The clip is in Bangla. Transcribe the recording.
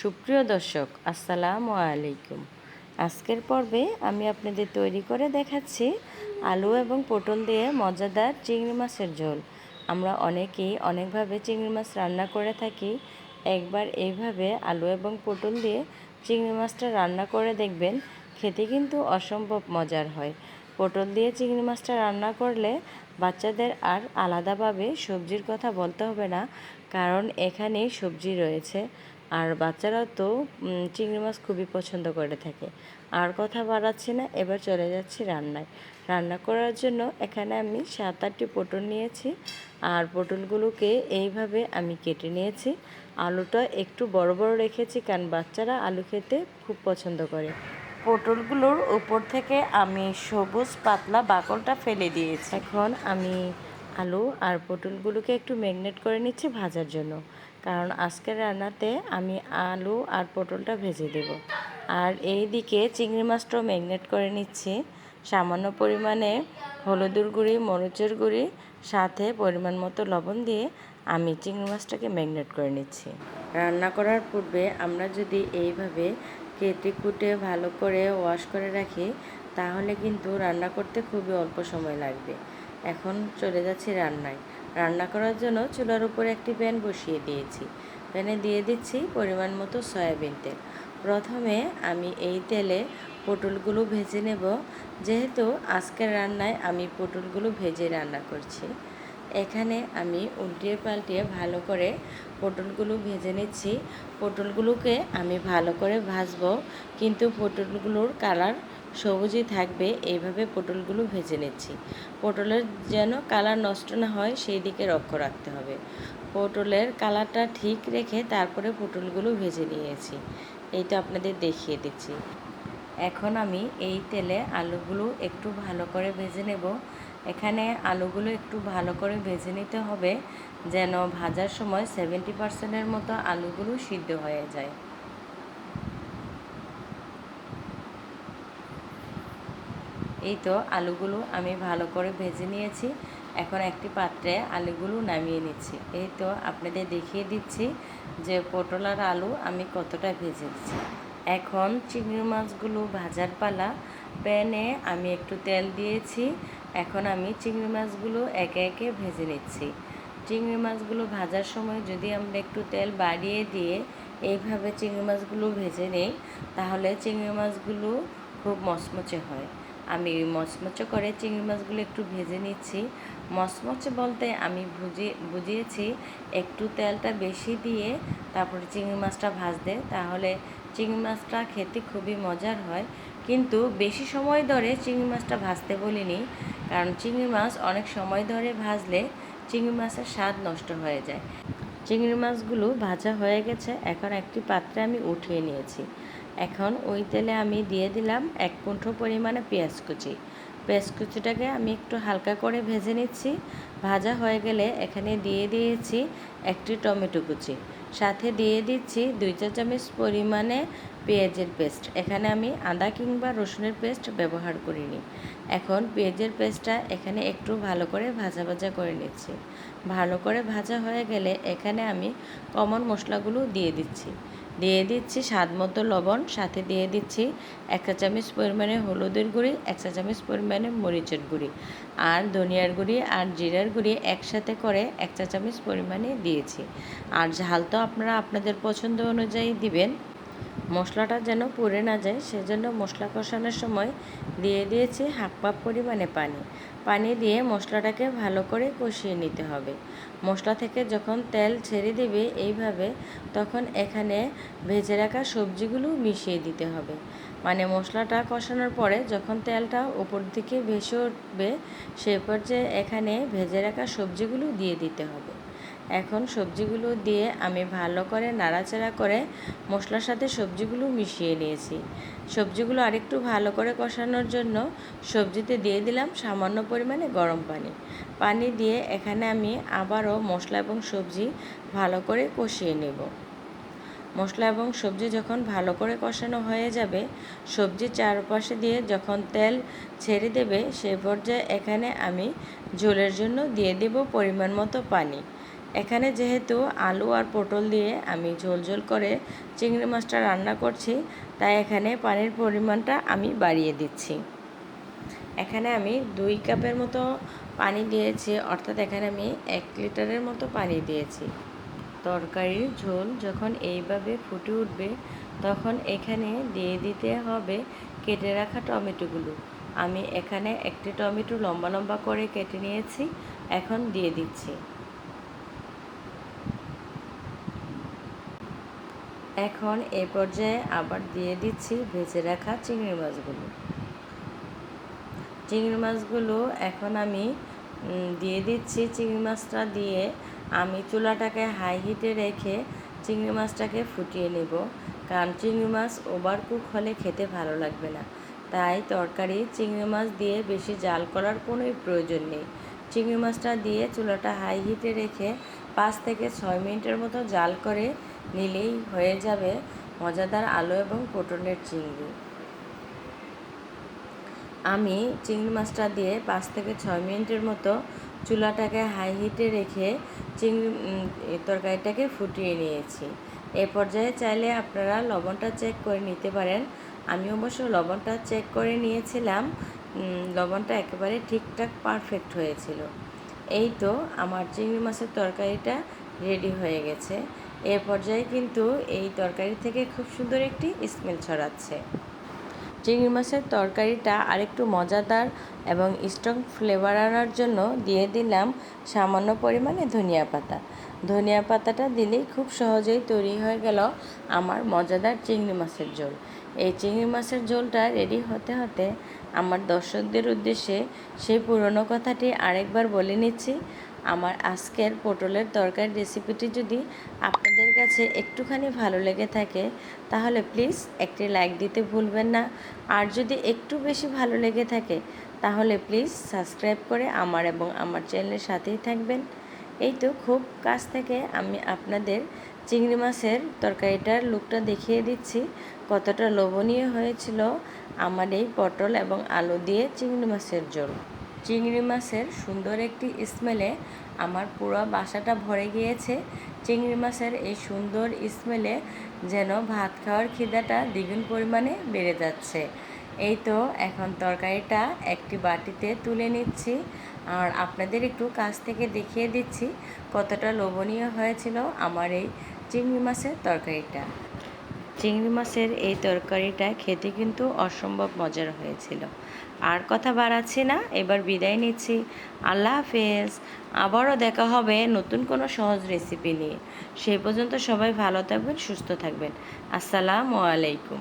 সুপ্রিয় দর্শক, আসসালামু আলাইকুম। আজকের পর্বে আমি আপনাদের তৈরি করে দেখাচ্ছি আলু এবং পটল দিয়ে মজাদার চিংড়ি মাছের ঝোল। আমরা অনেকেই অনেকভাবে চিংড়ি মাছ রান্না করে থাকি। একবার এইভাবে আলু এবং পটল দিয়ে চিংড়ি মাছটা রান্না করে দেখবেন, খেতে কিন্তু অসম্ভব মজার হয়। পটল দিয়ে চিংড়ি মাছটা রান্না করলে বাচ্চাদের আর আলাদাভাবে সবজির কথা বলতে হবে না, কারণ এখানেই সবজি রয়েছে। আর বাচ্চারা তো চিংড়ি মাছ খুবই পছন্দ করে থাকে। আর কথা বাড়াচ্ছি না, এবার চলে যাচ্ছি রান্নায়। রান্না করার জন্য এখানে আমি সাত আটটি পটল নিয়েছি, আর পটলগুলোকে এইভাবে আমি কেটে নিয়েছি। আলুটা একটু বড় বড় রেখেছি, কারণ বাচ্চারা আলু খেতে খুব পছন্দ করে। পটলগুলোর উপর থেকে আমি সবুজ পাতলা বাকলটা ফেলে দিয়েছি। এখন আমি আলু আর পটলগুলোকে একটু ম্যাগনেট করে নিচ্ছি ভাজার জন্য। কারণ আজকের রান্নাতে আমি আলু আর পটলটা ভেজে দেব। আর এই দিকে চিংড়ি মাছটাও ম্যাগনেট করে নিচ্ছি। সামান্য পরিমাণে হলুদের গুঁড়ি, মরিচের গুঁড়ি, সাথে পরিমাণ মতো লবণ দিয়ে আমি চিংড়ি মাছটাকে ম্যাগনেট করে নিচ্ছি। রান্না করার পূর্বে আমরা যদি এইভাবে কেটে কুটে ভালো করে ওয়াশ করে রাখি, তাহলে কিন্তু রান্না করতে খুবই অল্প সময় লাগবে। এখন চলে যাচ্ছি রান্নায়। রান্না করার জন্য চুলার উপরে একটি প্যান বসিয়ে দিয়েছি। প্যানে দিয়ে দিচ্ছি পরিমাণ মতো সয়াবিন তেল। প্রথমে আমি এই তেলে পটলগুলো ভেজে নেব। যেহেতু আজকের রান্নায় আমি পটলগুলো ভেজে রান্না করছি, এখানে আমি উল্টিয়ে পাল্টিয়ে ভালো করে পটলগুলো ভেজে নিচ্ছি। পটলগুলোকে আমি ভালো করে ভাজবো, কিন্তু পটলগুলোর কালার সবুজই থাকবে, এইভাবে পটলগুলো ভেজে নিচ্ছি। পটলের যেন কালার নষ্ট না হয়, সেই দিকে লক্ষ্য রাখতে হবে। পটলের কালারটা ঠিক রেখে তারপরে পটলগুলো ভেজে নিয়েছি। এইটা আপনাদের দেখিয়ে দিচ্ছি। এখন আমি এই তেলে আলুগুলো একটু ভালো করে ভেজে নেব। এখানে আলুগুলো একটু ভালো করে ভেজে নিতে হবে, যেন ভাজার সময় সেভেন্টি পার্সেন্টের মতো আলুগুলো সিদ্ধ হয়ে যায়। এই তো আলুগুলো আমি ভালো করে ভেজে নিয়েছি। এখন একটি পাত্রে আলুগুলো নামিয়ে নিচ্ছি। এই তো আপনাদের দেখিয়ে দিচ্ছি যে পটল আর আলু আমি কতটা ভেজেছি এখন চিংড়ি মাছগুলো ভাজার পালা। প্যানে আমি একটু তেল দিয়েছি। এখন আমি চিংড়ি মাছগুলো একে একে ভেজে নিচ্ছি। চিংড়ি মাছগুলো ভাজার সময় যদি আমরা একটু তেল বাড়িয়ে দিয়ে এইভাবে চিংড়ি মাছগুলো ভেজে নিই, তাহলে চিংড়ি মাছগুলো খুব মচমচে হয়। আমি মচমচে করে চিংড়ি মাছগুলো একটু ভেজে নিচ্ছি। মচমচে বলতে আমি বুঝিয়ে বুঝিয়েছি একটু তেলটা বেশি দিয়ে তারপরে চিংড়ি মাছটা ভাজতে, তাহলে চিংড়ি মাছটা খেতে খুবই মজার হয়। কিন্তু বেশি সময় ধরে চিংড়ি মাছটা ভাজতে বলিনি, কারণ চিংড়ি মাছ অনেক সময় ধরে ভাজলে চিংড়ি মাছের স্বাদ নষ্ট হয়ে যায়। চিংড়ি মাছগুলো ভাজা হয়ে গেছে, এখন একটি পাত্রে আমি উঠিয়ে নিয়েছি। এখন ওই তেলে আমি দিয়ে দিলাম এক কুণ্ঠো পরিমাণে পেঁয়াজ কুচি। পেঁয়াজ কুচিটাকে আমি একটু হালকা করে ভেজে নিচ্ছি। ভাজা হয়ে গেলে এখানে দিয়ে দিয়েছি একটি টমেটো কুচি। সাথে দিয়ে দিচ্ছি দুই চা চামচ পরিমাণে পেঁয়াজের পেস্ট। এখানে আমি আদা কিংবা রসুনের পেস্ট ব্যবহার করিনি। এখন পেঁয়াজের পেস্টটা এখানে একটু ভালো করে ভাজা ভাজা করে নিচ্ছি। ভালো করে ভাজা হয়ে গেলে এখানে আমি কমন মশলাগুলো দিয়ে দিচ্ছি। দিয়ে দিচ্ছি স্বাদ মতো লবণ, সাথে দিয়ে দিচ্ছি এক চা চামচ পরিমাণে হলুদের গুঁড়ি, এক চা চামচ পরিমাণে মরিচের গুঁড়ি আর ধনিয়ার গুঁড়ি আর জিরার গুঁড়ি একসাথে করে এক চা চামচ পরিমাণে দিয়েছি। আর ঝাল তো আপনারা আপনাদের পছন্দ অনুযায়ী দিবেন। মশলাটা যেন পুড়ে না যায়, সেজন্য মশলা কষানোর সময় দিয়ে দিয়েছি হাফ কাপ পরিমাণে পানি। পানি দিয়ে মশলাটাকে ভালো করে কষিয়ে নিতে হবে। মশলা থেকে যখন তেল ছেড়ে দেবে এইভাবে, তখন এখানে ভেজে রাখা সবজিগুলো মিশিয়ে দিতে হবে। মানে মশলাটা কষানোর পরে যখন তেলটা উপর দিকে ভেসে উঠবে সেই পর্যায়ে এখানে ভেজে রাখা সবজিগুলো দিয়ে দিতে হবে। এখন সবজিগুলো দিয়ে আমি ভালো করে নাড়াচাড়া করে মশলার সাথে সবজিগুলো মিশিয়ে নিয়েছি। সবজিগুলো আরেকটু ভালো করে কষানোর জন্য সবজিতে দিয়ে দিলাম সামান্য পরিমাণে গরম পানি। পানি দিয়ে এখানে আমি আবারও মশলা এবং সবজি ভালো করে কষিয়ে নেব। মশলা এবং সবজি যখন ভালো করে কষানো হয়ে যাবে, সবজির চারপাশে দিয়ে যখন তেল ছেড়ে দেবে, সে পর্যায়ে এখানে আমি ঝোলের জন্য দিয়ে দেব পরিমাণ মতো পানি। এখানে যেহেতু আলু আর পটল দিয়ে আমি ঝোল ঝোল করে চিংড়ি মাছটা রান্না করছি, তাই এখানে পানির পরিমাণটা আমি বাড়িয়ে দিচ্ছি। এখানে আমি দুই কাপের মতো পানি দিয়েছি, অর্থাৎ এখানে আমি এক লিটারের মতো পানি দিয়েছি। তরকারির ঝোল যখন এইভাবে ফুটে উঠবে, তখন এখানে দিয়ে দিতে হবে কেটে রাখা টমেটোগুলো। আমি এখানে একটি টমেটো লম্বা লম্বা করে কেটে নিয়েছি, এখন দিয়ে দিচ্ছি। এখন এ পর্যায়ে আবার দিয়ে দিচ্ছি ভেজে রাখা চিংড়ি মাছগুলো। চিংড়ি মাছগুলো এখন আমি দিয়ে দিচ্ছি চিংড়ি মাছটা দিয়ে আমি চুলাটাকে হাই হিটে রেখে চিংড়ি মাছটাকে ফুটিয়ে নেব। কারণ চিংড়ি মাছ ওভার কুক হলে খেতে ভালো লাগবে না। তাই তরকারি চিংড়ি মাছ দিয়ে বেশি জাল করার কোনোই প্রয়োজন নেই। চিংড়ি মাছটা দিয়ে চুলাটা হাই হিটে রেখে পাঁচ থেকে ছয় মিনিটের মতো জাল করে নিলেই হয়ে যাবে মজাদার আলু এবং পটলের চিংড়ি। আমি চিংড়ি মাছটা দিয়ে পাঁচ থেকে ছয় মিনিটের মতো চুলাটাকে হাই হিটে রেখে চিংড়ি তরকারিটাকে ফুটিয়ে নিয়েছি। এ পর্যায়ে চাইলে আপনারা লবণটা চেক করে নিতে পারেন। আমি অবশ্য লবণটা চেক করে নিয়েছিলাম লবণটা একেবারে ঠিকঠাক পারফেক্ট হয়েছিল। এই তো আমার চিংড়ি মাছের তরকারিটা রেডি হয়ে গেছে। এ পর্যায়ে কিন্তু এই তরকারি থেকে খুব সুন্দর একটি স্মেল ছড়াচ্ছে। চিংড়ি মাছের তরকারিটা আরেকটু মজাদার এবং স্ট্রং ফ্লেভার আনার জন্য দিয়ে দিলাম সামান্য পরিমাণে ধনিয়া পাতা। ধনিয়া পাতাটা দিলেই খুব সহজেই তৈরি হয়ে গেল আমার মজাদার চিংড়ি মাছের ঝোল। এই চিংড়ি মাছের ঝোলটা রেডি হতে হতে আমার দর্শকদের উদ্দেশ্যে সেই পুরনো কথাটি আরেকবার বলে নিচ্ছি। আমার আজকের পটলের তরকারি রেসিপিটি যদি আপনাদের কাছে একটুখানি ভালো লেগে থাকে, তাহলে প্লিজ একটি লাইক দিতে ভুলবেন না। আর যদি একটু বেশি ভালো লেগে থাকে, তাহলে প্লিজ সাবস্ক্রাইব করে আমার এবং আমার চ্যানেলের সাথেই থাকবেন। এই তো খুব কাছ থেকে আমি আপনাদের চিংড়ি মাছের তরকারিটার লুকটা দেখিয়ে দিচ্ছি, কতটা লোভনীয় হয়েছিল আমার এই পটল এবং আলু দিয়ে চিংড়ি মাছের ঝোল। চিংড়ি মাছের সুন্দর একটি স্মেলে আমার পুরো বাসাটা ভরে গিয়েছে। চিংড়ি মাছের এই সুন্দর স্মেলে যেন ভাত খাওয়ার খিদাটা দ্বিগুণ পরিমাণে বেড়ে যাচ্ছে। এই তো এখন তরকারিটা একটি বাটিতে তুলে নিচ্ছি আর আপনাদের একটু কাছ থেকে দেখিয়ে দিচ্ছি কতটা লোভনীয় হয়েছিল আমার এই চিংড়ি মাছের তরকারিটা। চিংড়ি মাছের এই তরকারিটা খেতে কিন্তু অসম্ভব মজার হয়েছিল। আর কথা বাড়াচ্ছি না, এবার বিদায় নিচ্ছি। আল্লাহ হাফেজ। আবারও দেখা হবে নতুন কোনো সহজ রেসিপি নিয়ে। সেই পর্যন্ত সবাই ভালো থাকবেন, সুস্থ থাকবেন। আসসালামু আলাইকুম।